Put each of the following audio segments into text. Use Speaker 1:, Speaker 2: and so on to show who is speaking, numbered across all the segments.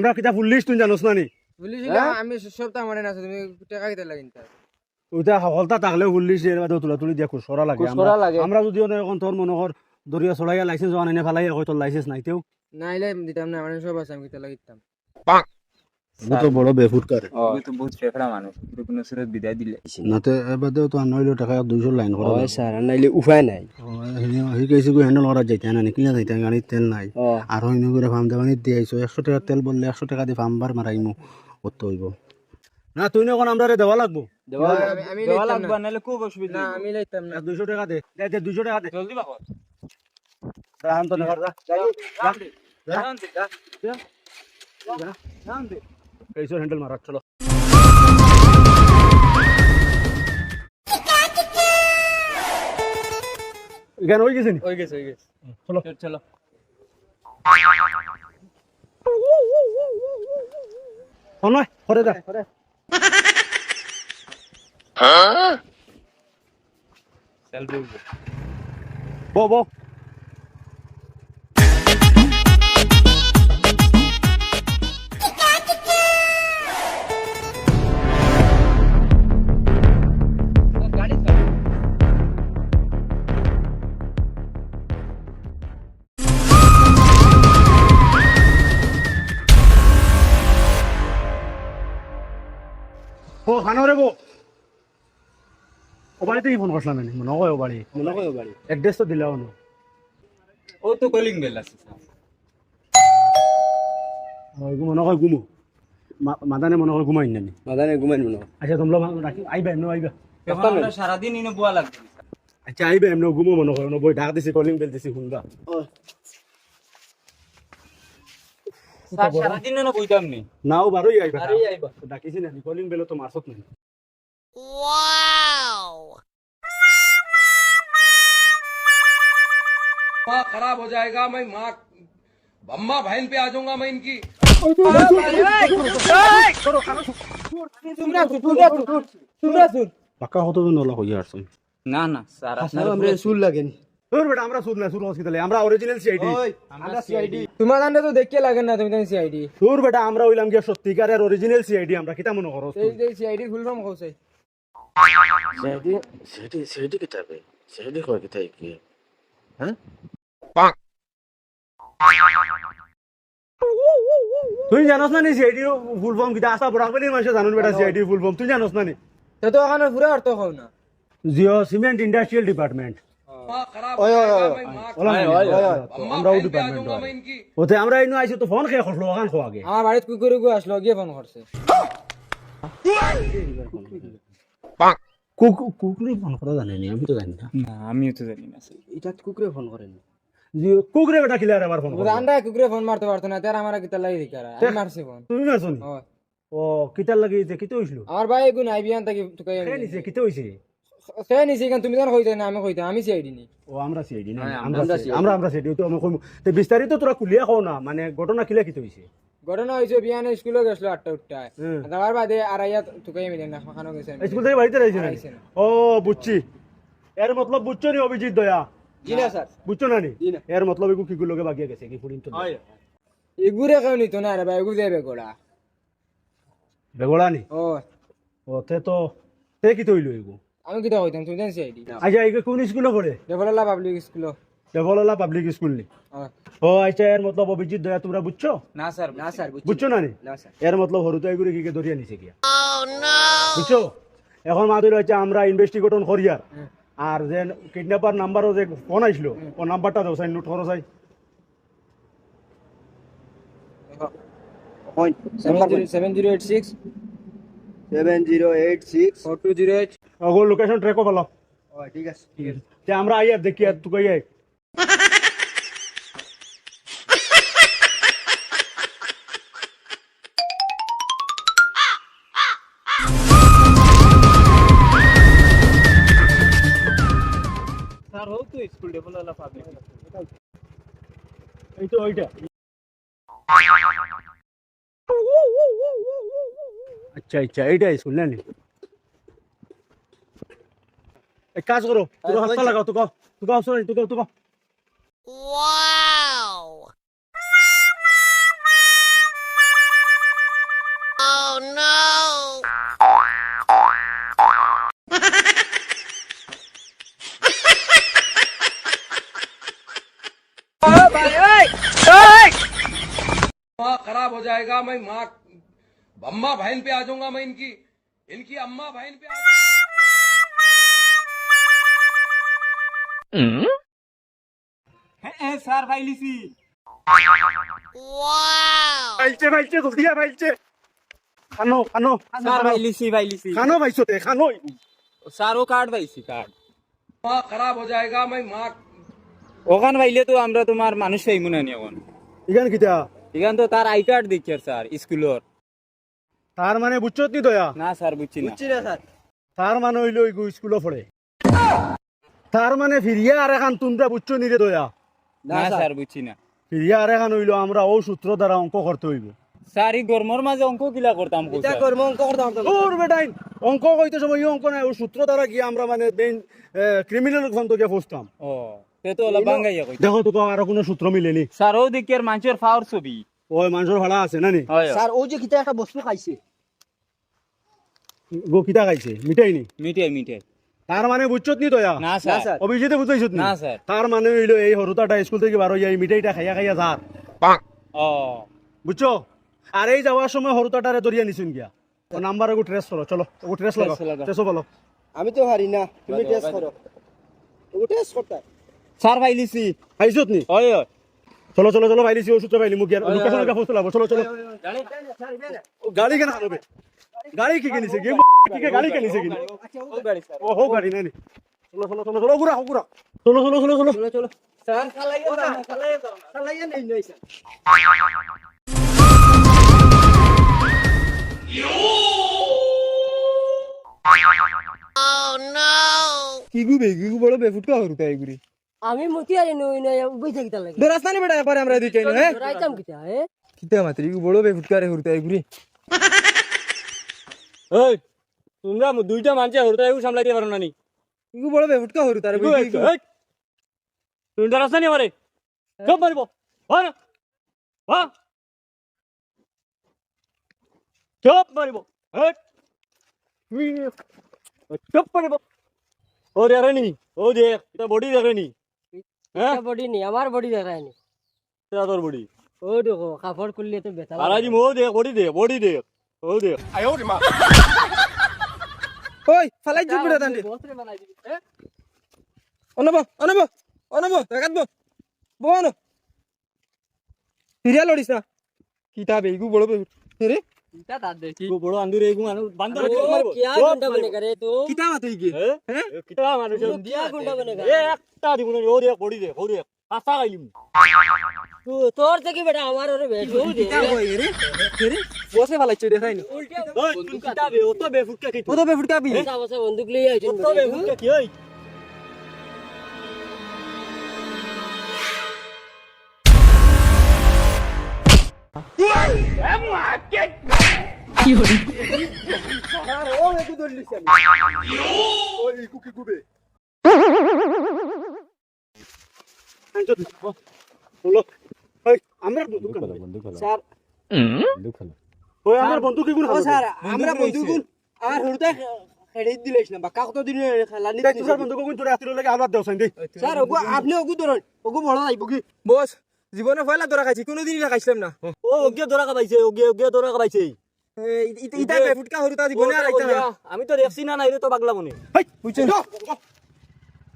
Speaker 1: আমরা কিতা ফুল লিস্ট তুই জানোস না। নি
Speaker 2: আমি সপ্তাহ মানে না তুমি টাকা কিতা লাগিন
Speaker 1: ওইটা হলতা থাকলে ফুল এর বাদে তুলা তুলি দিয়া খুশরা লাগে আমরা-
Speaker 2: লাগে।
Speaker 1: আমরা যদি এখন তোর মনে কর দরিয়া চলাইয়া লাইসেন্স ওয়ান এনে ফেলাই কই তোর লাইসেন্স নাই তেও।
Speaker 2: নাইলে দিতাম না মানে সব আছে আমি কিতা লাগিতাম
Speaker 1: তো বড়
Speaker 3: তো বহুত ফেফড়া মানুষ কিন্তু কোনো সুরত বিদায় দিলে
Speaker 1: তো টাকা 200 লাইন করা
Speaker 2: স্যার নাইলে উপায় নাই।
Speaker 1: হি কইছে কই হ্যান্ডেল করা যাইতে না নিকলিয়া যাইতে গাড়ির তেল নাই।
Speaker 2: ও
Speaker 1: আর হইন করে ফার্ম দেওয়ানি দিয়ে আইছো টাকা তেল বললে একশো টাকা দিয়ে ফার্ম বার মারাইমু কত হইব না তুই না কোন আমরা দেওয়া লাগবো?
Speaker 2: আমি- আমি
Speaker 3: দেওয়া
Speaker 2: লইতাম
Speaker 3: নাহলে খুব অসুবিধা
Speaker 2: না আমি লইতাম না।
Speaker 1: দুইশো টাকা দে। দে দে দুইশো টাকা দে।
Speaker 3: জলদি বাবা
Speaker 1: রাহান তো নেবার যা। কইছো হ্যান্ডেল মারা চলো জ্ঞান হয়ে গেছে নি
Speaker 2: ওই গেছে ওই গেছে
Speaker 1: চলো
Speaker 3: চলো
Speaker 1: নয় করে দা
Speaker 3: সেলফি
Speaker 1: বো বো ও খানো রে বো। ও বাড়িতেই ফোন করছিলাম আমি মনে হয় ও বাড়ি।
Speaker 2: মনে কই গাড়ি
Speaker 1: অ্যাড্রেস তো দিলাও না।
Speaker 3: ও তো কলিং বেল আছে
Speaker 1: ওইগু মনে হয় ঘুমো। মাদানে মনে হয় ঘুমাই নানি
Speaker 2: মাদানে ঘুমাইন মনে
Speaker 1: আচ্ছা তোমরা রাখি আইবা এমন আইবা।
Speaker 3: সারাদিন ইনো বুয়া লাগবে।
Speaker 1: আচ্ছা আইবা এমন ঘুমো মনে হয়। বই ডাক দিছি কলিং বেল দিছি শুনবা।
Speaker 3: স্যার সারাদিন ইনো বইতাম নি
Speaker 1: নাও বারোই আইবা
Speaker 3: বারোই আইবা।
Speaker 1: ডাকিছি না কলিং বেল তো মারছত নাই
Speaker 4: माँ खराब हो जाएगा मैं माँ अम्मा बहन पे आ जाऊंगा मैं इनकी
Speaker 2: তোমরা তোমরা তোমরা শুন
Speaker 1: পাক্কা হতো তো নলা হইয়া আসছেন
Speaker 3: না না স্যার আপনার
Speaker 2: আমরা সুল লাগেনি
Speaker 1: তোর বেটা আমরা সুদ না সুদ হসপিটালে আমরা অরিজিনাল সিআইডি
Speaker 3: আমরা সিআইডি
Speaker 2: তোমার দান্ডে তো দেখিয়ে লাগে না তুমি তাই সিআইডি
Speaker 1: তোর বেটা আমরা হইলাম গিয়া সত্যিকারের অরিজিনাল সিআইডি আমরা কিতা মনে করো
Speaker 2: এই যে সিআইডি ফুল ফর্ম কইছে
Speaker 5: সেটি সেটি সেটি কিতাবে সেটি কয় কিতাই কি হ্যাঁ
Speaker 1: তুই জানোস না নি সিআইডি ফুল ফর্ম কিতা আসা বড় করে মানুষ জানুন বেটা সিআইডি ফুল ফর্ম তুই জানোস না নি
Speaker 2: তো তো ওখানে পুরো অর্থ খাও না
Speaker 1: জিও সিমেন্ট ইন্ডাস্ট্রিয়াল ডিপার্টমেন্ট ওই ফোন খেয়ে খসলো গান খোয়া
Speaker 2: ফোন করছে।
Speaker 1: পাক কুকুরে ফোন করা জানি না আমি তো জানি না।
Speaker 3: না আমিও তো
Speaker 2: মারতে পারতো না তার আমার কিতা লাগি দিকারা আমি মারছি ফোন।
Speaker 1: তুমি মারছো
Speaker 2: ও
Speaker 1: কিতা লাগি কিতে হইছিল?
Speaker 2: আর ভাই গুণ আইবিয়ান তাকে তুকাই
Speaker 1: নিছে কিতে হইছে?
Speaker 2: সে নিছে কেন তুমি তখন কইতে না আমি কইতে আমি সিআইডি নি
Speaker 1: ও আমরা সিআইডি না
Speaker 3: হ্যাঁ,
Speaker 1: আমরা আমরা আমরা সিআইডি তো আমি কইমু তে বিস্তারিত তোরা কুলিয়া খাও না মানে ঘটনা কিলা কিতে হইছে?
Speaker 2: ঘটনা হয়েছে বিয়ানে স্কুলে গেছিল আটটা উঠটায়। তারপর বাদে আর তুকাই মিলে না খানো গেছে।
Speaker 1: স্কুল থেকে বাড়িতে রয়েছে ও বুঝছি। এর মতলব বুঝছ নি অভিজিৎ দয়া?
Speaker 2: জি না স্যার।
Speaker 1: বুঝছ না নি? এর মতলব এগু কি গুলোকে বাগিয়ে গেছে কি ফুরিন তো
Speaker 2: এগুরে কেউ নিত না রে ভাই এগু দেবে গোড়া
Speaker 1: বেগড়া নি?
Speaker 2: ও
Speaker 1: ও তে তো তে কি তৈলো এগু
Speaker 2: আমি কিতা কইতাম তুমি জানি সিআইডি
Speaker 1: আচ্ছা এগে কোন স্কুলে পড়ে
Speaker 2: Deblala public school
Speaker 1: Deblala public school নি
Speaker 2: ও
Speaker 1: আচ্ছা এর মতলব অভিজিৎ দয়া তোমরা বুঝছ?
Speaker 3: না স্যার
Speaker 2: না স্যার
Speaker 1: বুঝছ। না নি?
Speaker 2: না স্যার।
Speaker 1: এর মতলব হরুতো এগুলি কি ধরিয়া নিছে গিয়া। বুঝছ? এখন মাদুর হচ্ছে আমরা ইনভেস্টিগেশন করিয়ার। আর যে কিডন্যাপার নাম্বারও যে ফোন আইছিল ও নাম্বারটা দাও সাই নোট করো সাই
Speaker 2: seven zero eight six
Speaker 5: seven zero eight six
Speaker 2: four two zero eight
Speaker 1: ওগুলো লোকেশন ট্র্যাকও ভালো
Speaker 5: ঠিক আছে
Speaker 1: যে আমরা আই আর দেখি আর তুই আই
Speaker 3: স্যার হোক তো স্কুল ডেভেলপলা পাবলিক
Speaker 1: এই তো ওইটা আচ্ছা আচ্ছা এইটা স্কুল না নি এক কাজ করো তুমি হাতটা লাগাও তো তুই কাও সরি তুই তুই
Speaker 4: माँ खराब हो जाएगा मैं माँ अम्मा बहन पे आ जाऊंगा मैं इनकी इनकी अम्मा बहन पे
Speaker 3: আমরা তোমার মানুষ তো তার আই কার্ড দেখি স্যার স্কুলর
Speaker 1: তার মানে বুঝছ নি দয়া
Speaker 3: না স্যার বুঝছি না। বুঝছি স্যার।
Speaker 1: তার মানে হইলে স্কুলে পড়ে তার মানে ফিরিয়া আর এখান তোমরা বুঝছ নি রে দয়া?
Speaker 3: না স্যার। বুঝছি না।
Speaker 1: ফিরিয়া আর এখান হইল আমরা ও সূত্র দ্বারা অঙ্ক করতে হইব।
Speaker 3: স্যার এই গরমর মাঝে অঙ্ক কিলা করতাম?
Speaker 1: ওর বেটাই অঙ্ক কইতে সময় ই অঙ্ক নাই ও সূত্র দ্বারা গিয়ে আমরা মানে মেইন ক্রিমিনাল
Speaker 3: ও তো বাঙ্গাইয়া কই
Speaker 1: দেখো তোকে আর কোনো সূত্র মিলেনি।
Speaker 3: স্যার ও দিকের মানুষের ফাওয়ার ছবি।
Speaker 1: ওই মানুষের ভাড়া আছে না নি?
Speaker 6: স্যার ও যে কিতা একটা বস্তু খাইছে।
Speaker 1: গো কিতা খাইছে? মিঠাই নি?
Speaker 3: মিটাই মিটাই।
Speaker 1: তার মানে বুঝছত নি দয়া
Speaker 3: না স্যার।
Speaker 1: অভিজিতে বুঝাইছত নি?
Speaker 3: না, স্যার।
Speaker 1: তার মানে হইল এই হরুতাটা স্কুল থেকে বার হইয়া এই মিঠাইটা খাইয়া খাইয়া যার
Speaker 3: ও
Speaker 1: বুঝছ? আর এই যাওয়ার সময় হরুতাটারে দরিয়া নিছুন গিয়া। ও নাম্বার ওগু ট্রেস করো চলো ওগু ট্রেস লাগাও। ট্রেসও বলো।
Speaker 6: আমি তো হারি না তুমি টেস্ট করো ও টেস্ট করতে
Speaker 3: স্যার ফাইলিছি
Speaker 1: খাইছত নি?
Speaker 3: হয় হয়।
Speaker 1: চলো চলো চলো পাইলিছি ওষুধ পাইলি মুখ গিয়া লোকেশন কা ফসল চলো চলো। ও গাড়ি কেন খাবে গাড়ি কি কিনিছে?
Speaker 2: বড় বেফুটকা হরুতা এগুরি
Speaker 7: আমি মতি আরে নই নই উবই থাকিতা লাগে।
Speaker 2: দরাস্তা বেটা পরে আমরা হ্যাঁ?
Speaker 7: রাইতাম কিতা হে
Speaker 2: কিতা মাত্রি কি বড় বেফুটকা রে হরুতা
Speaker 3: তোমরা দুইটা মানুষ হরুতা এগু সামলাইতে পারো না নি
Speaker 2: কি বড় বেফুটকা হরুতা রে
Speaker 3: তুমি রাস্তা নি আমারে সব মারিব হয় হ্যাঁ সব মারিব হ্যাঁ। চুপ মারিব ও দেখে নি ও দেখ এটা বডি দেখে নি। হ্যাঁ।
Speaker 7: বডি নি আমার বডি দেখায় নি।
Speaker 3: এটা তোর বডি।
Speaker 7: ও দেখো কাপড় খুললে তো বেতা
Speaker 3: আরাজি মো দেখ বডি দেখ বডি দেখ ও দেখ
Speaker 2: ওই ফালাই জিব বেটা দান্ডি।
Speaker 7: দিবি
Speaker 2: অনব অনব অনব দেখাত বো। বোন সিরিয়াল লড়িস না কিতা বেগু বড় বেফুট রে।
Speaker 7: কিতা দাদ দেখি
Speaker 3: ও বড় আন্দুরে এগু মানুষ বান্দর
Speaker 7: ও কিয়া গুন্ডা বনে করে তো
Speaker 2: কিতা মাতে কি
Speaker 3: হ্যাঁ কিটা মানুষ।
Speaker 7: কিয়া গুন্ডা বনে
Speaker 3: এ একটা দিব না ও দেখ বডি দেখ ও দেখ গাইলিম
Speaker 7: তোর থেকে বেটা আমার ওরে বেটো দে।
Speaker 2: রে রে? বসে ফালাইছ দেখাই নি।
Speaker 7: উল্টা
Speaker 3: ওই তুই কিটা বে ও তো বেফুটকা কি
Speaker 2: ও তো বেফুটকা বি
Speaker 7: বসা বসা বন্দুক লই আইছেন
Speaker 3: তো বেফুটকা কি ওই
Speaker 6: ও একটু ধরলিছি
Speaker 1: ওই কুকি কুবে। চলো। ওই আমরা দোকান
Speaker 6: স্যার।
Speaker 1: ওই আমার বন্ধু কি গুণ
Speaker 6: স্যার আমরা বন্ধুগুন আর হরুতা হেডে দিলেছ না বাকা কত দিন খেলা নি
Speaker 1: তুই বন্ধু কোন তোরে আতির লাগে আলাদা দেওসাই দে।
Speaker 6: স্যার ওগু আপনি ওগু ধরুন ওগু বড় আইব কি
Speaker 2: বস জীবনে ফয়লা দরা খাইছি কোনোদিনই খাইছিলাম না।
Speaker 3: ও ওগে দরা কাবাইছে ওগে ওগে দরা কাবাইছে
Speaker 2: ইতা বেফুটকা হরুতা জীবনে আর আইতা না।
Speaker 3: আমি তো দেখছি না নাই রে তো পাগলা মনে।
Speaker 1: হাই বুঝছেন?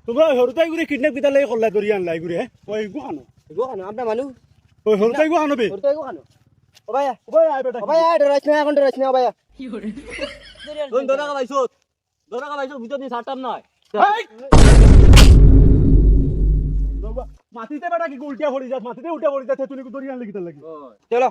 Speaker 1: তোমরা হরুতাই গুরে কিডন্যাপ কিতা লাগে কল্লা ধরি আনলাই গুরে ওই গু খানো
Speaker 6: ওগু খানো আমরা মানু
Speaker 1: ওই হরুতাই গু খানো বে
Speaker 6: হরুতা ওগু খানো ও ভাইয়া
Speaker 1: আই বেটা।
Speaker 6: ও ভাইয়া ডরাইছ না এখন ডরাইছ না ভাইয়া।
Speaker 3: কোন দরা কাবাইছো দরা কাবাইছো ভিতর দিয়ে ছাড়তাম না
Speaker 1: মাটিতে বেটা কি উল্টিয়া পড়ি যাস? মাটিতে উল্টিয়া পড়ি যাচ্ছে তুমি ধরি আনলে কিতা লাগে
Speaker 6: চলো।